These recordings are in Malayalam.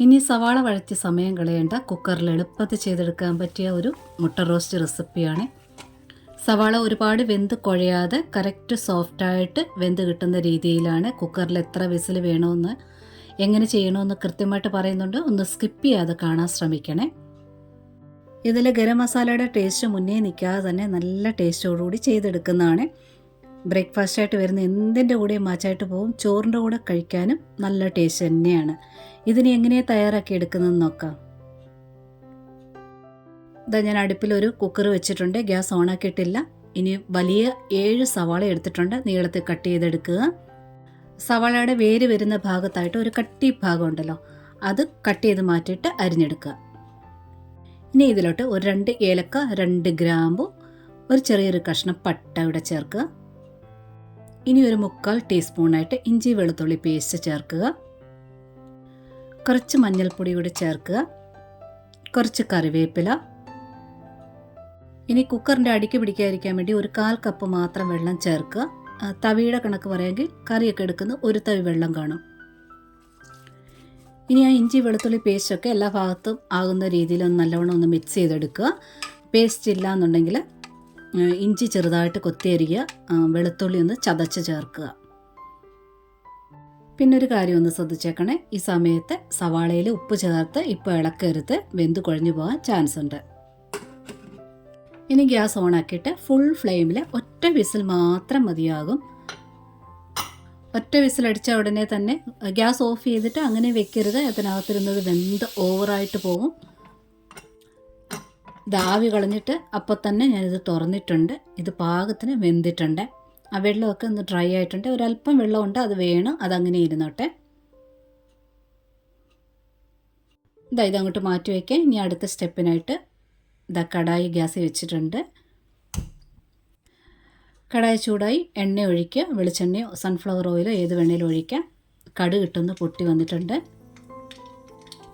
ഇനി സവാള വഴറ്റി സമയം കളയേണ്ട കുക്കറിൽ എളുപ്പത്തിൽ ചെയ്തെടുക്കാൻ പറ്റിയ ഒരു മുട്ട റോസ്റ്റ് റെസിപ്പിയാണ്. സവാള ഒരുപാട് വെന്ത് കുഴയാതെ കറക്റ്റ് സോഫ്റ്റായിട്ട് വെന്ത് കിട്ടുന്ന രീതിയിലാണ് കുക്കറിൽ എത്ര വിസിൽ വേണമെന്ന് എങ്ങനെ ചെയ്യണമെന്ന് കൃത്യമായിട്ട് പറയുന്നുണ്ട്. ഒന്ന് സ്കിപ്പ് ചെയ്യാതെ കാണാൻ ശ്രമിക്കണേ. ഇതിൽ ഗരം മസാലയുടെ ടേസ്റ്റ് മുന്നേ നിൽക്കാതെ തന്നെ നല്ല ടേസ്റ്റോടുകൂടി ചെയ്തെടുക്കുന്നതാണ്. ബ്രേക്ക്ഫാസ്റ്റ് ആയിട്ട് വരുന്ന എന്തിന്റെ കൂടെ മാച്ചായിട്ട് പോകും ചോറിന്റെ കൂടെ കഴിക്കാനും നല്ല ടേസ്റ്റ് തന്നെയാണ്. ഇതിന് എങ്ങനെയാണ് തയ്യാറാക്കി എടുക്കുന്നതെന്ന് നോക്കാം. ഇതാ ഞാൻ അടുപ്പിലൊരു കുക്കർ വെച്ചിട്ടുണ്ട് ഗ്യാസ് ഓണാക്കിയിട്ടില്ല. ഇനി വലിയ ഏഴ് സവാള എടുത്തിട്ടുണ്ട് നീളത്തിൽ കട്ട് ചെയ്തെടുക്കുക. സവാളയുടെ വേര് വരുന്ന ഭാഗത്തായിട്ട് ഒരു കട്ടി ഭാഗം ഉണ്ടല്ലോ അത് കട്ട് ചെയ്ത് മാറ്റിയിട്ട് അരിഞ്ഞെടുക്കുക. ഇനി ഇതിലോട്ട് ഒരു രണ്ട് ഏലക്ക രണ്ട് ഗ്രാമ്പു ഒരു ചെറിയൊരു കഷ്ണം പട്ട ഇവിടെ ചേർക്കുക. ഇനി ഒരു മുക്കാൽ ടീസ്പൂണായിട്ട് ഇഞ്ചി വെളുത്തുള്ളി പേസ്റ്റ് ചേർക്കുക. കുറച്ച് മഞ്ഞൾപ്പൊടി കൂടി ചേർക്കുക. കുറച്ച് കറിവേപ്പില. ഇനി കുക്കറിന്റെ അടിക്ക് പിടിക്കാതിരിക്കാൻ വേണ്ടി ഒരു കാൽ കപ്പ് മാത്രം വെള്ളം ചേർക്കുക. തവിയുടെ കണക്ക് പറയാമെങ്കിൽ കറിയൊക്കെ എടുക്കുന്ന ഒരു തവി വെള്ളം കാണും. ഇനി ആ ഇഞ്ചി വെളുത്തുള്ളി പേസ്റ്റൊക്കെ എല്ലാ ഭാഗത്തും ആകുന്ന രീതിയിൽ ഒന്ന് നല്ലവണ്ണം ഒന്ന് മിക്സ് ചെയ്തെടുക്കുക. പേസ്റ്റ് ഇല്ല എന്നുണ്ടെങ്കിൽ ഇഞ്ചി ചെറുതായിട്ട് കൊത്തിയരിയുക വെളുത്തുള്ളി ഒന്ന് ചതച്ച് ചേർക്കുക. പിന്നെ ഒരു കാര്യം ഒന്ന് ശ്രദ്ധിച്ചേക്കണേ. ഈ സമയത്ത് സവാളയിൽ ഉപ്പ് ചേർത്ത് ഇപ്പോൾ ഇളക്കരുത്. വെന്ത് കുഴഞ്ഞു പോകാൻ ചാൻസ് ഉണ്ട്. ഇനി ഗ്യാസ് ഓൺ ആക്കിയിട്ട് ഫുൾ ഫ്ലെയിമിൽ ഒറ്റ വിസിൽ മാത്രം മതിയാകും. ഒറ്റ വിസിൽ അടിച്ച ഉടനെ തന്നെ ഗ്യാസ് ഓഫ് ചെയ്തിട്ട് അങ്ങനെ വെക്കരുത്. അതിനകത്തിരുന്നത് വെന്ത് ഓവറായിട്ട് പോകും. ആവി കളഞ്ഞിട്ട് അപ്പോൾ തന്നെ ഞാനിത് തുറന്നിട്ടുണ്ട്. ഇത് പാകത്തിന് വെന്തിട്ടുണ്ട്. ആ വെള്ളമൊക്കെ ഒന്ന് ഡ്രൈ ആയിട്ടുണ്ട്. ഒരല്പം വെള്ളമുണ്ട് അത് വേണം അതങ്ങനെ ഇരുന്നോട്ടെ. ഇതാ ഇതങ്ങോട്ട് മാറ്റി വയ്ക്കാം ഇനി അടുത്ത സ്റ്റെപ്പിനായിട്ട് ഇതാ കടായി ഗ്യാസ് വെച്ചിട്ടുണ്ട്. കടായി ചൂടായി എണ്ണ ഒഴിക്കുക. വെളിച്ചെണ്ണയോ സൺഫ്ലവർ ഓയിലോ ഏത് വേണേലും ഒഴിക്കുക കടുക് കിട്ടുന്ന പൊട്ടി വന്നിട്ടുണ്ട്.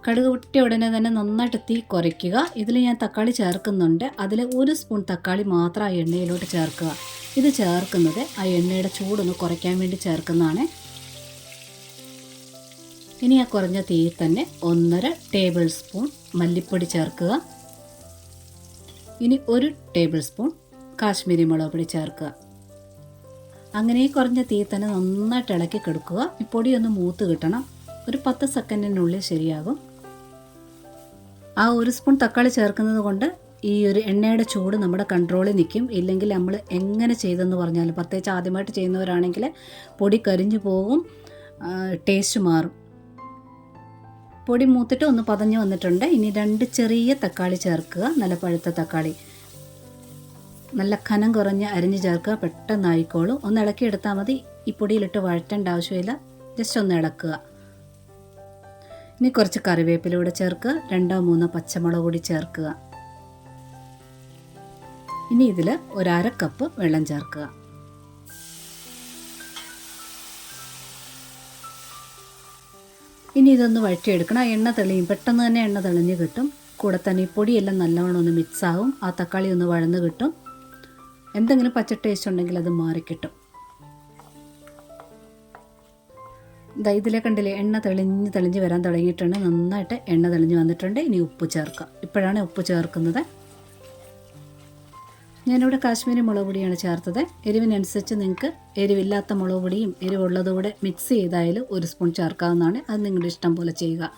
കടുക് പൊട്ടിയ ഉടനെ തന്നെ നന്നായിട്ട് തീ കുറയ്ക്കുക. ഇതിൽ ഞാൻ തക്കാളി ചേർക്കുന്നുണ്ട്. അതിൽ ഒരു സ്പൂൺ തക്കാളി മാത്രം ആ എണ്ണയിലോട്ട് ചേർക്കുക. ഇത് ചേർക്കുന്നത് ആ എണ്ണയുടെ ചൂടൊന്ന് കുറയ്ക്കാൻ വേണ്ടി ചേർക്കുന്നതാണ്. ഇനി ആ കുറഞ്ഞ തീയിൽ തന്നെ ഒന്നര ടേബിൾ സ്പൂൺ മല്ലിപ്പൊടി ചേർക്കുക. ഇനി ഒരു ടേബിൾ സ്പൂൺ കാശ്മീരി മുളക് പൊടി ചേർക്കുക. അങ്ങനെ ഈ കുറഞ്ഞ തീ തന്നെ നന്നായിട്ട് ഇളക്കി കെടുക്കുക. ഈ പൊടി ഒന്ന് മൂത്ത് കിട്ടണം. ഒരു പത്ത് സെക്കൻഡിനുള്ളിൽ ശരിയാകും. ആ ഒരു സ്പൂൺ തക്കാളി ചേർക്കുന്നത് കൊണ്ട് ഈ ഒരു എണ്ണയുടെ ചൂട് നമ്മുടെ കൺട്രോളിൽ നിൽക്കും. ഇല്ലെങ്കിൽ നമ്മൾ എങ്ങനെ ചെയ്തെന്ന് പറഞ്ഞാലും പ്രത്യേകിച്ച് ആദ്യമായിട്ട് ചെയ്യുന്നവരാണെങ്കിൽ പൊടി കരിഞ്ഞു പോകും ടേസ്റ്റ് മാറും. പൊടി മൂത്തിട്ട് ഒന്ന് പതഞ്ഞു വന്നിട്ടുണ്ട്. ഇനി രണ്ട് ചെറിയ തക്കാളി ചേർക്കുക. നല്ല പഴുത്ത തക്കാളി. നല്ല കനം കുറഞ്ഞ് അരിഞ്ഞ് ചേർക്കുക. പെട്ടെന്ന് ആയിക്കോളും ഒന്ന് ഇളക്കിയെടുത്താൽ മതി. ഈ പൊടിയിലിട്ട് വഴറ്റേണ്ട ആവശ്യമില്ല. ജസ്റ്റ് ഒന്ന് ഇളക്കുക. ഇനി കുറച്ച് കറിവേപ്പില കൂടെ ചേർക്കുക. രണ്ടോ മൂന്നോ പച്ചമുളക് കൂടി ചേർക്കുക. ഇനി ഇതിൽ ഒരര കപ്പ് വെള്ളം ചേർക്കുക. ഇനി ഇതൊന്ന് വഴറ്റിയെടുക്കണം. എണ്ണ തെളിയും. പെട്ടെന്ന് തന്നെ എണ്ണ തെളിഞ്ഞ് കിട്ടും. കൂടെ തന്നെ ഈ പൊടിയെല്ലാം നല്ലവണ്ണം ഒന്ന് മിക്സ് ആവും. ആ തക്കാളി ഒന്ന് വഴന്ന് കിട്ടും. എന്തെങ്കിലും പച്ച ടേസ്റ്റ് ഉണ്ടെങ്കിൽ അത് മാറിക്കിട്ടും. ദാ ഇതിലെ കണ്ടില്ലേ എണ്ണ തെളിഞ്ഞ് തെളിഞ്ഞ് വരാൻ തുടങ്ങിയിട്ടുണ്ട്. നന്നായിട്ട് എണ്ണ തെളിഞ്ഞ് വന്നിട്ടുണ്ട്. ഇനി ഉപ്പ് ചേർക്കാം. ഇപ്പോഴാണ് ഉപ്പ് ചേർക്കുന്നത്. ഞാനിവിടെ കാശ്മീരി മുളക് പൊടിയാണ് ചേർത്തത്. എരിവിനനുസരിച്ച് നിങ്ങൾക്ക് എരിവില്ലാത്ത മുളക് പൊടിയും എരിവുള്ളതുകൂടെ മിക്സ് ചെയ്തായാലും ഒരു സ്പൂൺ ചേർക്കാവുന്നതാണ്. അത് നിങ്ങളുടെ ഇഷ്ടം പോലെ ചെയ്യുക.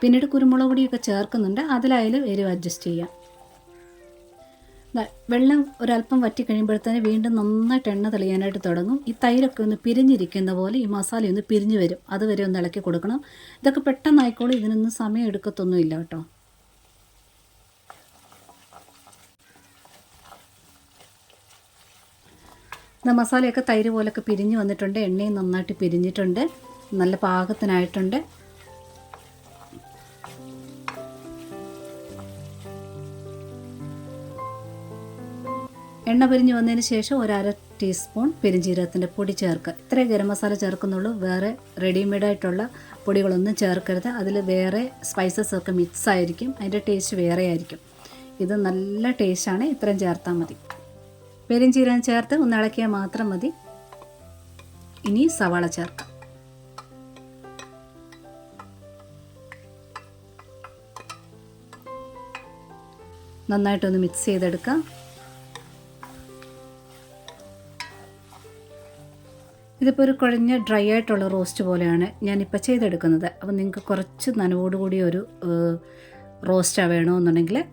പിന്നീട് കുരുമുളക് പൊടിയൊക്കെ ചേർക്കുന്നുണ്ട്. അതിലായാലും എരിവ് അഡ്ജസ്റ്റ് ചെയ്യാം. വെള്ളം ഒരല്പം വറ്റി കഴിയുമ്പോഴത്തേന് വീണ്ടും നന്നായിട്ട് എണ്ണ തെളിയാനായിട്ട് തുടങ്ങും. ഈ തൈരൊക്കെ ഒന്ന് പിരിഞ്ഞിരിക്കുന്ന പോലെ ഈ മസാല ഒന്ന് പിരിഞ്ഞു വരും. അതുവരെ ഒന്ന് ഇളക്കി കൊടുക്കണം. ഇതൊക്കെ പെട്ടെന്നായിക്കോളും. ഇതിനൊന്നും സമയം എടുക്കത്തൊന്നുമില്ല കേട്ടോ. മസാലയൊക്കെ തൈര് പോലൊക്കെ പിരിഞ്ഞ് വന്നിട്ടുണ്ട്. എണ്ണയും നന്നായിട്ട് പിരിഞ്ഞിട്ടുണ്ട്. നല്ല പാകത്തിനായിട്ടുണ്ട്. എണ്ണ പിരിഞ്ഞ് വന്നതിന് ശേഷം ഒരു അര ടീസ്പൂൺ പെരിഞ്ചീരകത്തിന്റെ പൊടി ചേർക്കുക. ഇത്രയും ഗരം മസാല ചേർക്കുന്നുള്ളൂ. വേറെ റെഡിമെയ്ഡ് ആയിട്ടുള്ള പൊടികളൊന്നും ചേർക്കരുത്. അതിൽ വേറെ സ്പൈസസ് ഒക്കെ മിക്സ് ആയിരിക്കും. അതിന്റെ ടേസ്റ്റ് വേറെ ആയിരിക്കും. ഇത് നല്ല ടേസ്റ്റാണ് ഇത്രയും ചേർത്താൽ മതി. പെരിഞ്ചീരകം ചേർത്ത് ഒന്ന് ഇളക്കിയാൽ മാത്രം മതി. ഇനി സവാള ചേർക്കാം. നന്നായിട്ടൊന്ന് മിക്സ് ചെയ്തെടുക്കാം. ഇതിപ്പോൾ ഒരു കുഴഞ്ഞ ഡ്രൈ ആയിട്ടുള്ള റോസ്റ്റ് പോലെയാണ് ഞാനിപ്പോൾ ചെയ്തെടുക്കുന്നത്. അപ്പോൾ നിങ്ങൾക്ക് കുറച്ച് നനവോടുകൂടി ഒരു റോസ്റ്റ് വേണമെന്നുണ്ടെങ്കിൽ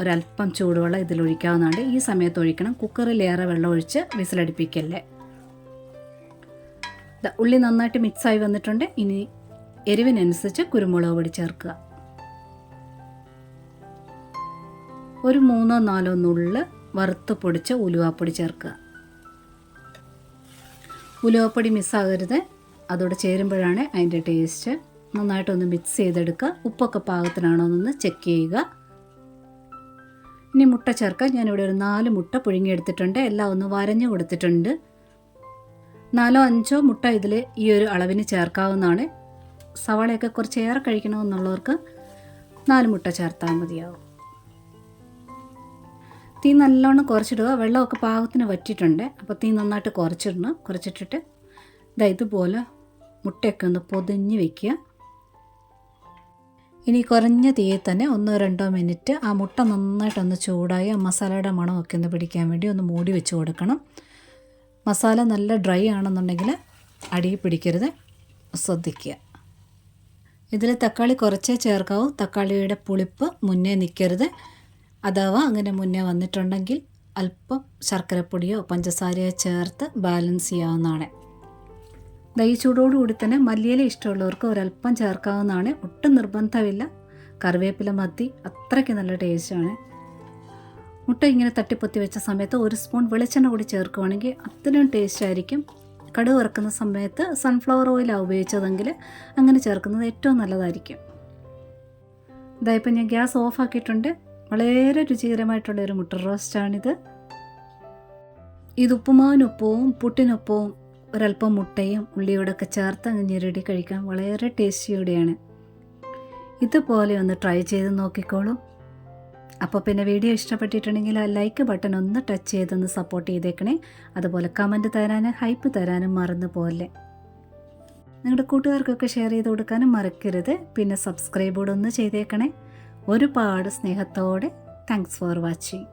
ഒരല്പം ചൂടുവെള്ളം ഇതിലൊഴിക്കാവുന്നതാണ്. ഈ സമയത്ത് ഒഴിക്കണം. കുക്കറിലേറെ വെള്ളം ഒഴിച്ച് വിസിലടിപ്പിക്കല്ലേ. ഉള്ളി നന്നായിട്ട് മിക്സായി വന്നിട്ടുണ്ട്. ഇനി എരിവിനനുസരിച്ച് കുരുമുളക് പൊടി ചേർക്കുക. ഒരു മൂന്നോ നാലോ നുള്ളിൽ വറുത്ത് പൊടിച്ച ഉലുവാപ്പൊടി ചേർക്കുക. ഉലുവപ്പൊടി മിസ്സാകരുത്. അതോടെ ചേരുമ്പോഴാണ് അതിന്റെ ടേസ്റ്റ് നന്നായിട്ടൊന്ന് മിക്സ് ചെയ്തെടുക്കുക. ഉപ്പൊക്കെ പാകത്തിനാണോ എന്നൊന്ന് ചെക്ക് ചെയ്യുക. ഇനി മുട്ട ചേർക്കാൻ ഞാനിവിടെ ഒരു നാല് മുട്ട പുഴുങ്ങിയെടുത്തിട്ടുണ്ട്. എല്ലാം ഒന്ന് വരഞ്ഞു കൊടുത്തിട്ടുണ്ട്. നാലോ അഞ്ചോ മുട്ട ഇതിൽ ഈ ഒരു അളവിന് ചേർക്കാവുന്നതാണ്. സവാളയൊക്കെ കുറച്ച് ഏറെ കഴിക്കണമെന്നുള്ളവർക്ക് നാല് മുട്ട ചേർത്താൽ മതിയാവും. തീ നല്ലോണം കുറച്ചിടുക. വെള്ളമൊക്കെ പാകത്തിന് വറ്റിയിട്ടുണ്ട്. അപ്പോൾ തീ നന്നായിട്ട് കുറച്ചിടണം. കുറച്ചിട്ടിട്ട് ഇതാ ഇതുപോലെ മുട്ടയൊക്കെ ഒന്ന് പൊതിഞ്ഞ് വെക്കുക. ഇനി കുറഞ്ഞ തീയിൽ തന്നെ ഒന്നോ രണ്ടോ മിനിറ്റ് ആ മുട്ട നന്നായിട്ടൊന്ന് ചൂടായി ആ മസാലയുടെ മണമൊക്കെ ഒന്ന് പിടിക്കാൻ വേണ്ടി ഒന്ന് മൂടി വെച്ച് കൊടുക്കണം. മസാല നല്ല ഡ്രൈ ആണെന്നുണ്ടെങ്കിൽ അടിയിൽ പിടിക്കരുത്. ശ്രദ്ധിക്കുക. ഇതിൽ തക്കാളി കുറച്ചേ ചേർക്കാവൂ. തക്കാളിയുടെ പുളിപ്പ് മുന്നേ നിൽക്കരുത്. അഥവാ അങ്ങനെ മുന്നേ വന്നിട്ടുണ്ടെങ്കിൽ അല്പം ശർക്കരപ്പൊടിയോ പഞ്ചസാരയോ ചേർത്ത് ബാലൻസ് ചെയ്യാവുന്നതാണ്. ദൈ ചൂടോടുകൂടി തന്നെ മല്ലിയില ഇഷ്ടമുള്ളവർക്ക് ഒരല്പം ചേർക്കാവുന്നതാണ്. ഒട്ടും നിർബന്ധമില്ല. കറിവേപ്പില മത്തി അത്രയ്ക്ക് നല്ല ടേസ്റ്റാണ്. മുട്ട ഇങ്ങനെ തട്ടിപ്പൊത്തി വെച്ച സമയത്ത് ഒരു സ്പൂൺ വെളിച്ചെണ്ണ കൂടി ചേർക്കുകയാണെങ്കിൽ അത്രയും ടേസ്റ്റ് ആയിരിക്കും കടുക് വറക്കുന്ന സമയത്ത് സൺഫ്ലവർ ഓയിലാണ് ഉപയോഗിച്ചതെങ്കിൽ അങ്ങനെ ചേർക്കുന്നത് ഏറ്റവും നല്ലതായിരിക്കും. ഇതായിപ്പോൾ ഞാൻ ഗ്യാസ് ഓഫ് ആക്കിയിട്ടുണ്ട്. വളരെ രുചികരമായിട്ടുള്ള ഒരു മുട്ട റോസ്റ്റാണിത്. ഇത് ഉപ്പുമാവിനൊപ്പവും പുട്ടിനൊപ്പവും ഒരല്പം മുട്ടയും ഉള്ളിയോടൊക്കെ ചേർത്ത് അങ്ങ് ഞെരടി കഴിക്കാൻ വളരെ ടേസ്റ്റിയോടെയാണ്. ഇതുപോലെ ഒന്ന് ട്രൈ ചെയ്ത് നോക്കിക്കോളൂ. അപ്പോൾ പിന്നെ വീഡിയോ ഇഷ്ടപ്പെട്ടിട്ടുണ്ടെങ്കിൽ ആ ലൈക്ക് ബട്ടൺ ഒന്ന് ടച്ച് ചെയ്തൊന്ന് സപ്പോർട്ട് ചെയ്തേക്കണേ. അതുപോലെ കമന്റ് തരാനും ഹൈപ്പ് തരാനും മറന്നു പോലെ നിങ്ങളുടെ കൂട്ടുകാർക്കൊക്കെ ഷെയർ ചെയ്ത് കൊടുക്കാനും മറക്കരുത്. പിന്നെ സബ്സ്ക്രൈബ് ഒന്ന് ചെയ്തേക്കണേ. ഒരുപാട് സ്നേഹത്തോടെ. Thanks for watching